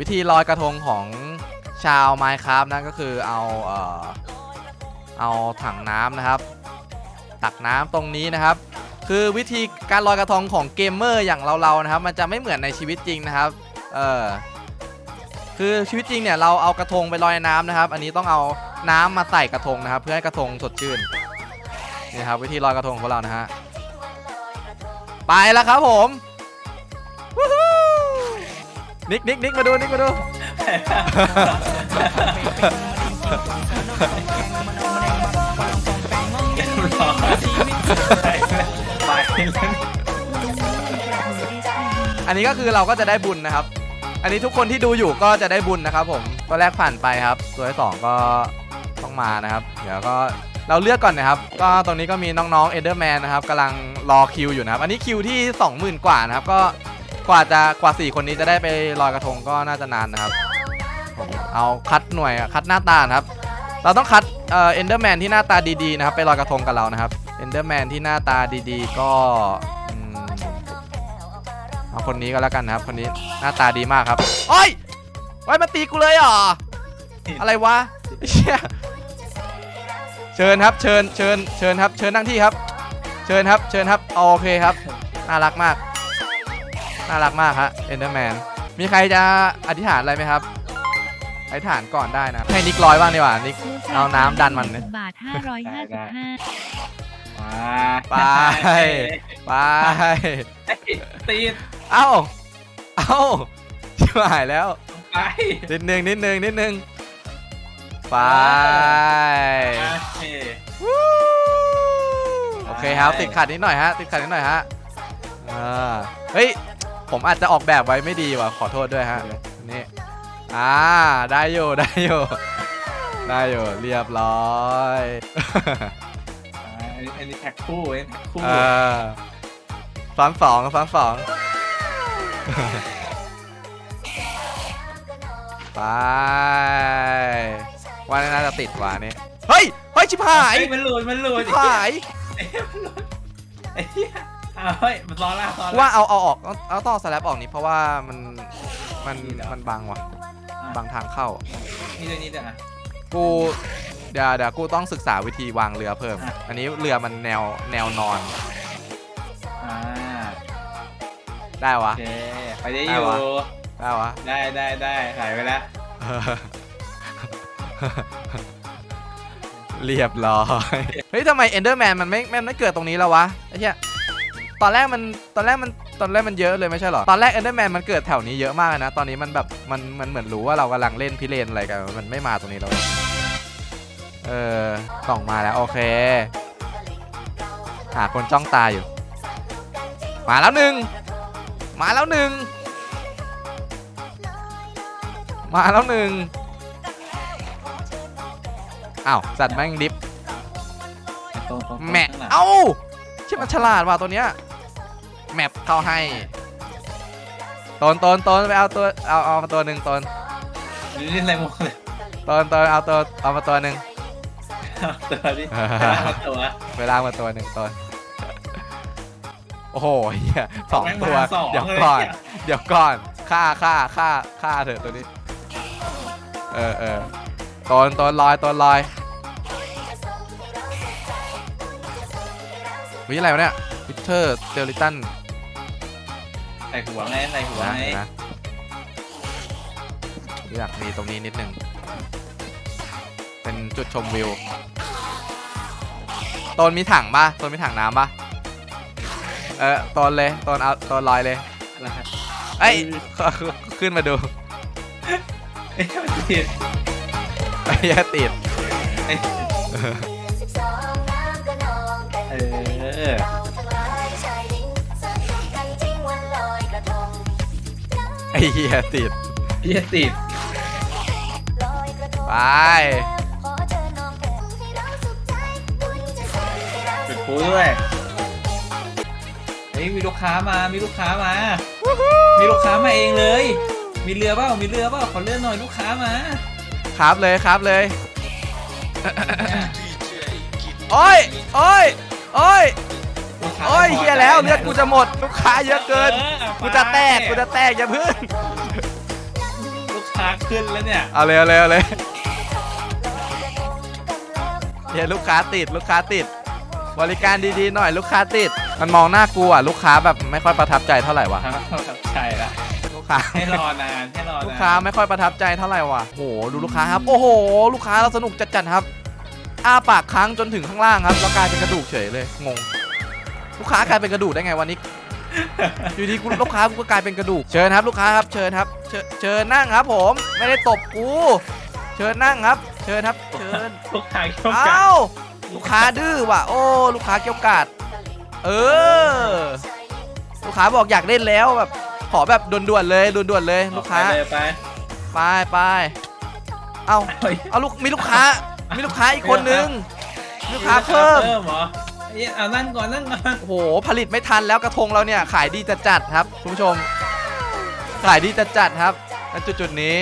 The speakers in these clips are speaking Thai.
วิธีลอยกระทงของชาวไมค์ครับนั่นก็คือเอาเอ่อเอาถังน้ำนะครับ ตักน้ำตรงนี้นะครับ คือวิธีการลอยกระทงของเกมเมอร์อย่างเราๆนะครับ มันจะไม่เหมือนในชีวิตจริงนะครับเออคือชีวิตจริงเนี่ยเราเอากระทงไปลอยน้ำนะครับ อันนี้ต้องเอาน้ำมาใส่กระทงนะครับ เพื่อให้กระทงสดชื่นนี่ครับวิธีลอยกระทงของเรานะฮะไปแล้วครับผม นิกนิกนิกมาดูนิกมาดูเรียบร้อยไปแล้วไปแล้วอันนี้ก็คือเราก็จะได้บุญนะครับ อันนี้ทุกคนที่ดูอยู่ก็จะได้บุญนะครับ ผมตัวแรกผ่านไปครับ ตัวที่สองก็ต้องมานะครับ เดี๋ยวก็เราเลือกก่อนนะครับ ก็ตรงนี้ก็มีน้องๆเอเดอร์แมนนะครับกำลังรอคิวอยู่นะครับ อันนี้คิวที่ 20,000 กว่านะครับ ก็ กว่าจะกว่า4คนนี้จะได้ไปลอยกระทงก็น่าจะนานนะครับผมเอาคัดหน่วยอะคัดหน้าตานะครับ เราต้องคัดเอ่อเอนเดอร์แมนที่หน้าตาดีๆนะครับ ไปลอยกระทงกับเรานะครับเอนเดอร์แมนที่หน้าตาดีๆ ก็เอาคนนี้ก็แล้วกันนะครับ คนนี้หน้าตาดีมากครับโอ้ยโอ้ยมาตีกูเลยเหรออะไรวะเชี่ยเชิญครับเชิญเชิญเชิญครับ เชิญนั่งที่ครับ เชิญครับเชิญครับโอเคครับน่ารักมาก น่ารักมากฮะเอนเดอร์แมนมีใครจะอธิษฐานอะไรไหมครับอธิษฐานก่อนได้นะ ให้นิกลอยบ้างดีกว่านิก เอาน้ำดันมันเนี่ย บาท555มาไป ไปตีดเอ้าเอ้าชิบหายแล้ว ไปนิดนึงนิดนึงนิดนึงไปไปวู้โอเคครับติดขัดนิดหน่อยฮะติดขัดนิดหน่อยฮะอ่าเฮ้ย ผมอาจจะออกแบบไว้ไม่ดีว่ะขอโทษด้วยฮะนี่อ่าได้อยู่ได้อยู่ได้อยู่เรียบร้อยอันนี้อันนี้แท็กคู่เองแท็กคู่เออซ้อนสองซ้อนสองไปว่าน่าจะติดกว่านี่เฮ้ยเฮ้ยชิบหายเฮ้ยมันหลุดมันหลุดชิบหายเอ้ยมันหลุดไอ้เหี้ย อ้าวเฮ้ยมันซ้อนละซ้อนละว่าเอาเอาออกเอาเอาต้องเอาสแลบออกนี่เพราะว่ามันมันมันบังว่ะบังทางเข้า นี่ด้วยนี่ด้วยอะ กูเดี๋ยวเดี๋ยวกูต้องศึกษาวิธีวางเรือเพิ่ม อะ อันนี้เรือมันแนวแนวนอนอ่าได้โอวะ เคไปได้อได้ยู่วะ ได้วะ ได้ได้ได้หายไปแล้วเรียบร้อย เฮ้ยทำไมเอนเดอร์แมนมันไม่มันไม่เกิดตรงนี้แล้ววะไอ้เหี้ย ตอนแรกมันตอนแรกมันตอนแรกมันเยอะเลยไม่ใช่เหรอ ตอนแรกเอนเดอร์แมนมันเกิดแถวนี้เยอะมากเลยนะ ตอนนี้มันแบบมันมันเหมือนรู้ว่าเรากำลังเล่นพิเรนอะไรกัน มันไม่มาตรงนี้แล้วเออส่องมาแล้วโอเค หาคนจ้องตาอยู่ มาแล้วหนึ่งมาแล้วหนึ่งมาแล้วหนึ่งอ้าวสัตว์แม่งดิฟตรงตรงตรงแมะข้างหลังเอ้าใช่มันฉลาดว่ะตัวเนี้ย แมปเข้าให้ตนตนตนไปเอาตัวเอาเอามาตัวหนึ่งตนเล่นอะไรมุกเลยตนตนเอาตัวเอามาตัวหนึ่งเอาตัวดิเอาตัวเวลามาตัวหนึ่งตนโอ้โหเหี้ยสองแม่งตัวมาสองเดี๋ยวเลยก่อนเนี่ยเดี๋ยวก่อนฆ่าฆ่าฆ่าฆ่าเถอะตัวนี้ เออเออตนตนลอยตนลอยวิอะไรวะเนี่ยวิเทอร์เตลิตัน ใส่หัวไงใส่หัวนะไงเดี๋ยวนะอยากมีตรงนี้นิดนึง เป็นจุดชมวิวต้นมีถังป่ะต้นมีถังน้ำป่ะ เออต้นเลยต้นเอาต้นลอยเลยนะครับเอ้ยขึ้นมาดูเอ้ยมันติดไอ้ยาติด เอ้ยเอ ไอ้เหี้ยติดพี่จะติดไปจุดพูด้วยเฮ้ยมีลูกค้ามา มีลูกค้ามา มีลูกค้ามาเองเลย มีเรือเปล่า มีเรือเปล่า ขอเรือหน่อยลูกค้ามา ครับเลยครับเลยโอ้ยโอ้ยโอ้ยลูกค้า โอ้ยไม่พเฮียแล้วเลือดกูจะหมดลูกค้าเยอะเกิน ออกูจะแตกกูจะแตกอย่าพึ่งลูกขึ้นแล้วเนี่ยเอาเลยเอาเลยเอาเลยเดี๋ยวลูกค้าติดลูกค้าติด บริการดีๆหน่อยลูกค้าติด มันมองหน้ากูอะลูกค้าแบบไม่ค่อยประทับใจเท่าไหร่วะครับใช่ละลูกค้า ให้รอนานให้รอนานลูกค้าไม่ค่อยประทับใจเท่าไหร่วะโอ้โหดูลูกค้าครับ โอ้โห ลูกค้าเราสนุกจัดๆครับ อ้าปากค้างจนถึงข้างล่างครับ แล้วกลายเป็นกระดูกเฉยเลย งง ลูกค้ากลายเป็นกระดูกได้ไงวันนี้ อยู่ดีกูลูกค้ากูก็กลายเป็นกระดูก เชิญครับลูกค้าครับเชิญครับ เชิญเชิญนั่งครับ ผม ไม่ได้ตบกู เชิญนั่งครับ เชิญครับ เชิญ ลูกค้าเข้ากันเอ้าลูกค้าดื้อว่ะ โอ้ ลูกค้าเกี่ยวกาดเออ ลูกค้าบอกอยากเล่นแล้วแบบ ขอแบบด่วนๆเลยด่วนๆเลย ลูกค้า ไปเลยไปไปไปเอาเฮ้ยเอาลูกมีลูกค้า มีลูกค้าอีกคนนึง มีลูกค้าเพิ่ม เพิ่มเหรอ เอ้ยเอานั่งก่อนนั่งก่อนโอ้โหผลิตไม่ทันแล้วกระทงเราเนี่ยขายดีจัดจัดๆครับคุณผู้ชม ขายดีจัดจัดๆครับณจุดจุดๆนี้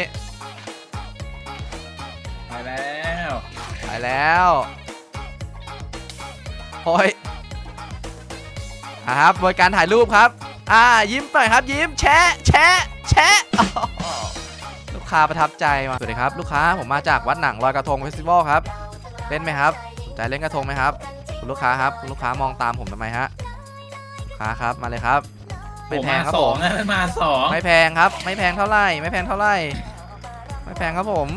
ไปแล้วไปแล้วโอ้ยอะครับบริการถ่ายรูปครับ อ่ายิ้มหน่อยครับยิ้มแชะแชะแชะอ้าวลูกค้าประทับใจมาสวัสดีครับ ลูกค้าผมมาจากวัดหนังลอยกระทงเฟสติวัลครับ เล่นไหมครับสนใจเล่นกระทงไหมครับ คุณลูกค้าครับคุณลูกค้ามองตามผมทำไมฮะลูกค้าครับมาเลยครับไม่แพงครับสผองมนะมาสองไม่แพงครับ ไม่แพงเท่าไหร่ไม่แพงเท่าไหร่ไม่แพงครับผม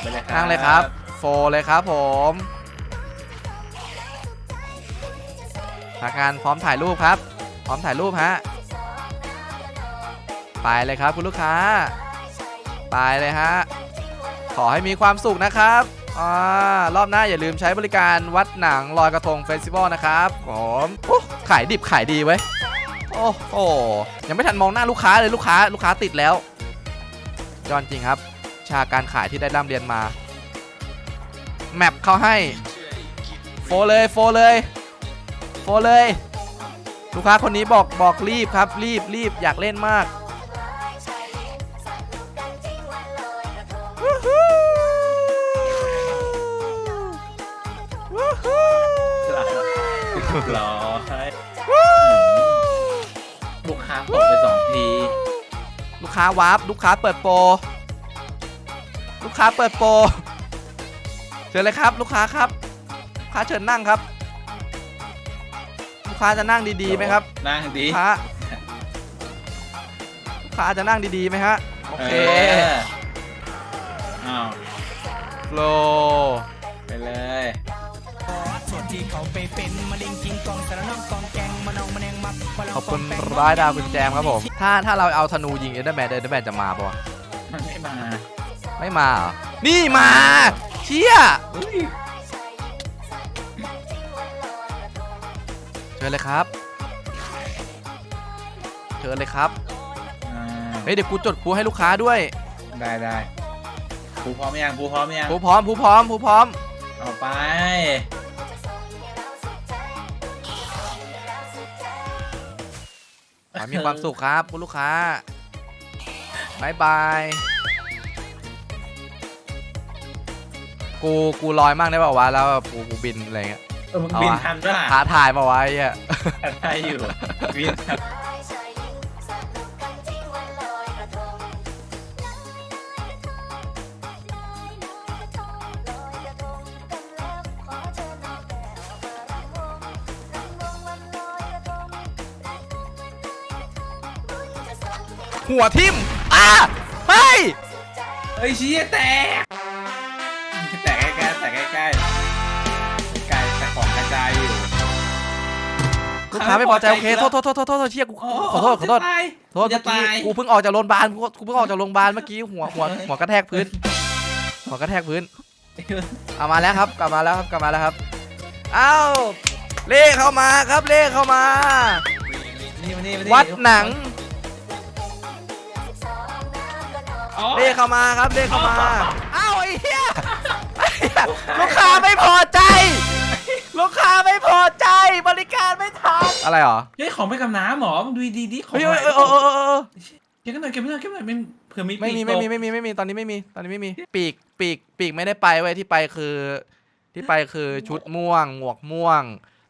ไปเลยครับนั่งเลยครับ โฟเลยครับผมพนักงานพร้อมถ่ายรูปครับ พร้อมถ่ายรูปฮะไปเลยครับคุณลูกค้า ไปเลยฮะ ขอให้มีความสุขนะครับ อ่ารอบหน้าอย่าลืมใช้บริการวัดหนังลอยกระทงเฟสติวัลนะครับผมโอ้ขายดิบขายดีเว้โอ้โหยังไม่ทันมองหน้าลูกค้าเลยลูกค้า ลูกค้าติดแล้วยอดจริงครับ ชาการขายที่ได้ร่ำเรียนมา แมปเขาให้ โฟเลยโฟเลยโฟเลย ลูกค้าคนนี้บอกบอกรีบครับ รีบรีบอยากเล่นมาก รอให้ลูกค้าตกไปสองทีลูกค้าวาร์ปลูกค้าเปิดโปรลูกค้าเปิดโปรเชิญเลยครับ ลูกค้าครับลูกค้าเชิญนั่งครับ ลูกค้าจะนั่งดีๆไหมครับนั่งดีลูกค้าลูกค้าจะนั่งดีๆไหมฮะโอเคออ้าวโลไปเลยส่วน ที่เขาไปเป็นมะเร็งกิงกองสารน้องกองแกงมะนองมะแนงมักมะลงขอบคุณกงแปงร้อยดาวคุณแจมครับผม ถ้าถ้าเราเอาธนูยิงเอเดอร์แมนเอเดอร์แมนจะมาปะวะมันไม่มาไม่มาเหรอนี่มาเชี่ยอุ้ยเชิญเลยครับเชิญเลยครับอ่าเฮ้ยเดี๋ยวกูจดครูให้ลูกค้าด้วยได้ได้ภูพร้อมยังภูพร้อมยังผู้พร้อมผู้พร้อมผู้พร้อม เอาไป ขอให้มีความสุขครับคุณลูกค้าบายบายกูกูลอยมากได้เปล่าวะแล้วแบบกูกูบินอะไรเงี้ยเออมึงเอาบินวะทันด้วยท้าทายมาไว้อะได้อยู่บินทัน หัวทิ่มอะเฮ้ยเฮ้ยชี้แตกแตกใกล้ๆแตกใกล้ๆใกล้แต่ของกระจายอยู่ ลูกค้าไม่พอใจโอเคโทษโทษโทษโทษโทษเชี่ยกูขอโทษขอโทษ โทษเมื่อกี้กูเพิ่งออกจากโรงพยาบาลกูกูเพิ่งออกจากโรงพยาบาลเมื่อกี้หัวหัวหัวกระแทกพื้น หัวกระแทกพื้นเอามาแล้วครับ กลับมาแล้วครับกลับมาแล้วครับเอ้าเล่เข้ามาครับเล่เข้ามา วัดหนัง เล่เข้ามาครับเล่เข้ามาเอ้าไอ้เหี้ยไอ้เหี้ยลูกค้าไม่พอใจ ลูกค้าไม่พอใจบริการไม่ทันอะไรหรอเฮ้ยของไปกับน้ำหมอมึงดูดีๆดิของเฮ้ยหาเฮ้ยเออเออเออเออเก็บกันหน่อยเก็บกันหน่อยเก็บกันหน่อยมันเผื่อมีไม่มีปีกไม่มีตกไม่มีไม่มีตอนนี้ไม่มีตอนนี้ไม่มีปีกปีกปีกไม่ได้ไปเว้ยที่ไปคือ ที่ไปคือชุดม่วง หมวกม่วง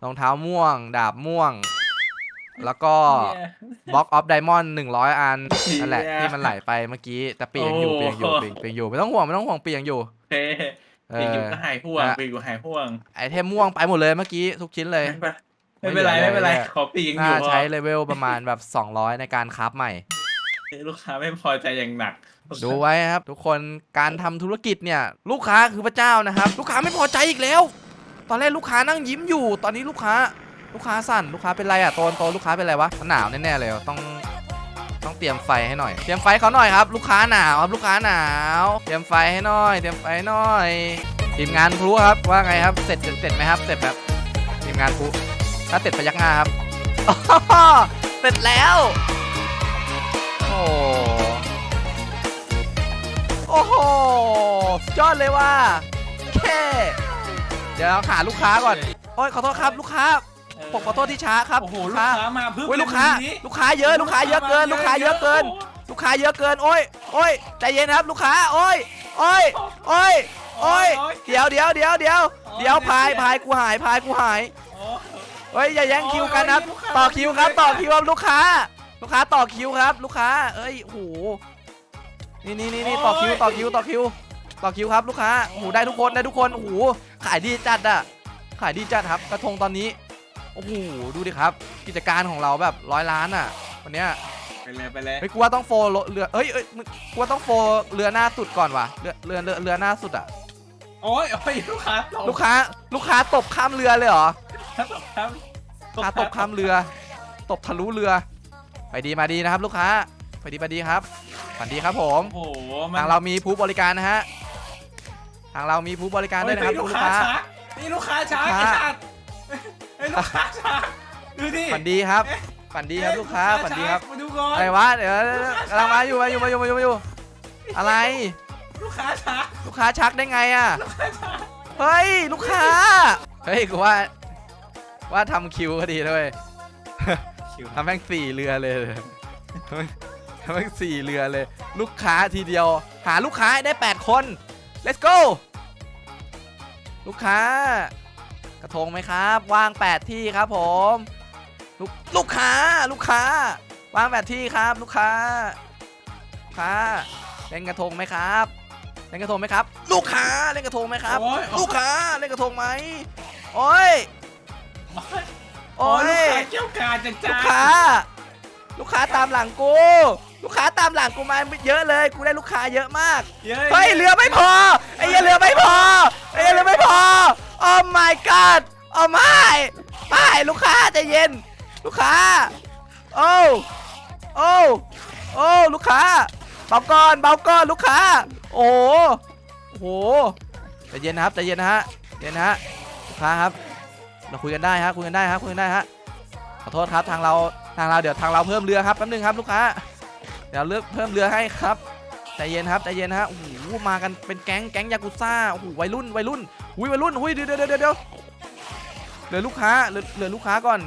รองเท้าม่วง ดาบม่วง แล้วก็เนี่ยบล็อกออฟไดมอนด์หนึ่งร้อยอันนั่นแหละเหี้ยที่มันไหลไปเมื่อกี้ แต่ปียังอยู่โอ้ปียังอยู่ปีปียังอยู่ ไม่ต้องห่วงไม่ต้องห่วงปียังอยู่เฮ้เอปีกอยู่อก็หายห่วงนะปีกอยู่หายห่วง ไอเทมม่วงไปหมดเลยเมื่อกี้ทุกชิ้นเลย ไม่เป็นไรไม่ไม่เหลือเป็นไรเลยขอปีกยังอน่ายู่พอใช้เลเวลประมาณแบบ200ในการคราฟใหม่ ลูกค้าไม่พอใจอย่างหนักดูไว้ครับ ทุกคนการทำธุรกิจเนี่ยลูกค้าคือพระเจ้านะครับ ลูกค้าไม่พอใจอีกแล้ว ตอนแรกลูกค้านั่งยิ้มอยู่ ตอนนี้ลูกค้า ลูกค้าสั่นลูกค้าเป็นไรอะโตนโตนลูกค้าเป็นไรวะหนาวแน่ๆเลยต้องต้องเตรียมไฟให้หน่อย เตรียมไฟเขาหน่อยครับ ลูกค้าหนาวครับลูกค้าหนาว เตรียมไฟให้หน่อย เตรียมไฟให้หน่อยทีมงานพลุครับว่าไงครับเสร็จเสร็จไหมครับเสร็จแบบทีมงานพลุถ้าเสร็จพยักหน้าครับเสร็จแล้วโอ้โอ้โหยอดเลยว่าแค่เดี๋ยวเราหาลูกค้าก่อนโอ้ยขอโทษครับลูกค้า ผมขอโทษที่ช้าครับโอ้โหลูลูกกค้าค้ามาเพิ่มโอ้ยลูกค้า ลูกค้าเยอะลูกค้าเยอะเกิน ลูกค้าเยอะเกิน ลูกค้าเยอะเกินโอ้ยโอ้ยใจเย็นครับ ลูกค้าโอ้ยโอ้ยโอ้ยโอ้ยเดี๋ยวเดี๋ยวเดี๋ยวเดี๋ยวเดี๋ยวพายพายกูหายพายกูหายเฮ้ยอย่าแย่งคิวกันครับต่อคิวครับ ต่อคิวครับลูกค้า ลูกค้าต่อคิวครับ ลูกค้า เอ้ยโอ้โหนี่นี่นี่นี่ต่อคิวต่อคิวต่อคิว ต่อคิวครับ ลูกค้าโอ้โหได้ทุกคนได้ทุกคนโอ้โหขายดีจัดอะขายดีจัดครับ กระทงตอนนี้ โอ้โหดูดิครับ กิจการของเราแบบร้อยล้านอะวันเนี้ยไปเลยไปเลยเฮ้ยกูว่าต้องโฟล์เรือเอ้ยเอ้ยมึงกูว่าต้องโฟล์เรือหน้าสุดก่อนว่ะเรือเรือเรือเรือหน้าสุดอะโอ้ยโอ้ยลูกค้าตกลูกค้าลูกค้าตบข้ามเรือเลยเหรอตกครับลูกค้าตบข้ามเรือ ตบทะลุเรือ ไปดีมาดีนะครับลูกค้า ไปดีไปดีครับฝันดีครับผมโอ้โหมันทางเรามีผู้บริการนะฮะทางเรามีผู้บริการด้วยนะครับเฮ้ลูกลูกค้าค้าชักนี่ลูกค้าชักลูกไอ้ค้าสัตว์ไอ้ยลูก ค้าชักดูดิฝันดีครับ ฝันดีครับลูกค้า ฝันดีครับ มาดูก่อนอะไรวะ เดี๋ยวกำลังมาอยู่มาอยู่มาอยู่มาอยู่มาอยู่ อะไร ลูกค้าชักลูกค้าชักได้ไงอะ ลูกค้าชักเฮ้ย ลูกค้า เฮ้ยกูว่า ว่าทำคิวก็ดีด้วยคิวทำแม่งสี่เรือเลยทำแม่งทำแม่งสี่เรือเลย ลูกค้าทีเดียว หาลูกค้าให้ได้ 8 คน let's go ลูกค้า กระทงไหมครับ ว่าง 8 ที่ครับผมลูกลูกค้าลูกค้า ว่าง 8 ที่ครับ ลูกค้าลูกค้าเล่นกระทงไหมครับ เล่นกระทงไหมครับ ลูกค้าเล่นกระทงไหมครับ โอ้ย ลูกค้าเล่นกระทงไหมโอ้ยโอ้โอ้ยยลูกค้าเกี่ยวกาดจังลูจ้ากค้า ลูกค้าตามหลังกู ลูกค้าตามหลังกูมาเยอะเลยกูได้ลูกค้าเยอะมากเยอะเฮ้ยเรือไม่พอไอ้เหี้ยเรือไม่พอไอ้เหี้ยเรือไม่พอ โอ้ my god โอ้ไม่ไม่ลูกค้าใจเย็น ลูกค้า โอ้ โอ้ โอ้ ลูกค้า เบาก่อน เบาก่อนลูกค้า โอ้โหใจเย็นนะครับใจเย็นนะฮะ เย็นนะฮะ ลูกค้าครับ เราคุยกันได้ฮะ คุยกันได้ฮะ คุยกันได้ฮะ ขอโทษครับ ทางเรา ทางเราเดี๋ยวทางเราเพิ่มเรือครับแป๊บนึงครับลูกค้า เดี๋ยวเลือกเพิ่มเรือให้ครับ ใจเย็นครับใจเย็นฮะโอ้โหมากันเป็นแก๊งแก๊งยากุซ่าโอ้โหวัยรุ่นวัยรุ่นอุ้ยวัยรุ่นอุ้ยเดี๋ยวเดี๋ยวเดี๋ยวเดี๋ยวเหลือลูกค้าเหลือเหลือลูกค้าก่อน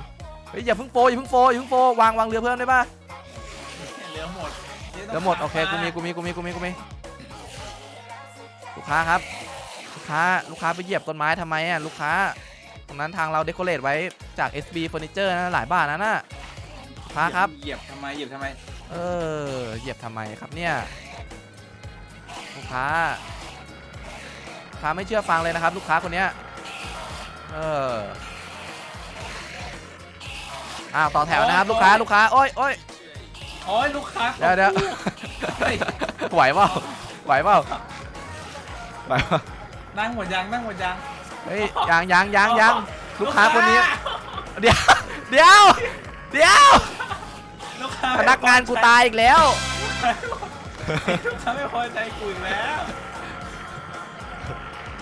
เฮ้ยอย่าเพิ่งโฟอย่าเพิ่งโฟอย่าเพิ่งโฟวางวางเรือเพิ่มได้ปะเหลือหมดเหลือหมดโอเคกูมีกูมีกูมีกูมีกูมีลูกค้าครับลูกค้าลูกค้าไปเหยียบต้นไม้ทำไมอะลูกค้าตรงนั้นทางเราเดคอเรทไว้จาก SB Furniture นะหลายบ้านนะน่ะลูกค้าครับเหยียบทำไมเหยียบทำไม เออเหยียบทำไมครับเนี่ยลูก ค้าลูกค้าไม่เชื่อฟังเลยนะครับ ลูกค้าคนเนี้ยเอออ้าวต่อแถวนะครับ ลูกค้าลูกค้าโอ้ยโอ้ยโอ้ยลูกค้าเดี๋ยวเดี๋ยวเฮ้ยไหวเปล่าไหวเปล่าไหวเปล่านั่งหมดยังนั่งหมดยังเฮ้ยยังยังยังยังลูกค้าคนนี้ เดี๋ยวเดี๋ยวเดี๋ยวลูกค้าพนักงานกูตายอีกแล้ว ลูกค้าไม่พอใจกูอีกแล้ว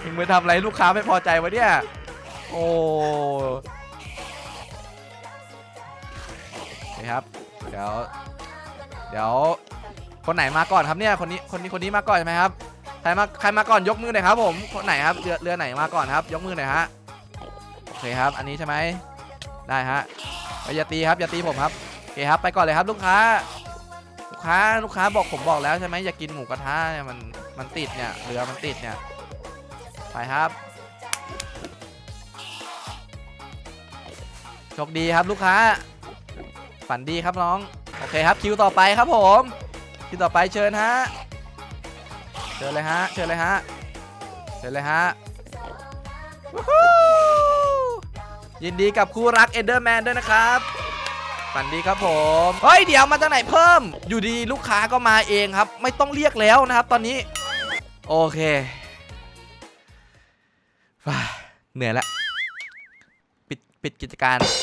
มึงไปทำอะไรลูกค้าไม่พอใจวะเนี่ย โอ้นี่ครับ เดี๋ยว เดี๋ยว คนไหนมาก่อนครับเนี่ย คนนี้ คนนี้ คนนี้มาก่อนใช่ไหมครับ ใครมา ใครมาก่อนยกมือหน่อยครับผม คนไหนครับ เรือ เรือไหนมาก่อนครับ ยกมือหน่อยฮะ โอเคครับ อันนี้ใช่ไหม ได้ฮะอย่าตีครับ อย่าตีผมครับ โอเคครับ ไปก่อนเลยครับลูกค้า ค้าลูกค้าบอกผมบอกแล้วใช่ไหมอย่ากินหมูกระทะเนี่ยมันมันติดเนี่ยเรือมันติดเนี่ยไปครับโชคดีครับลูกค้า ฝันดีครับน้องโอเคครับคิวต่อไปครับผมคิวต่อไปเชิญฮะเชิญเลยฮะเชิญเลยฮะเชิญเลยฮะยินดีกับคู่รักเอนเดอร์แมนด้วยนะครับ ฝันดีครับผม เฮ้ย เดี๋ยวมาจากไหนเพิ่ม อยู่ดีลูกค้าก็มาเองครับ ไม่ต้องเรียกแล้วนะครับ ตอนนี้ โอเคเหนื่อยละ ปิดปิดกิจการ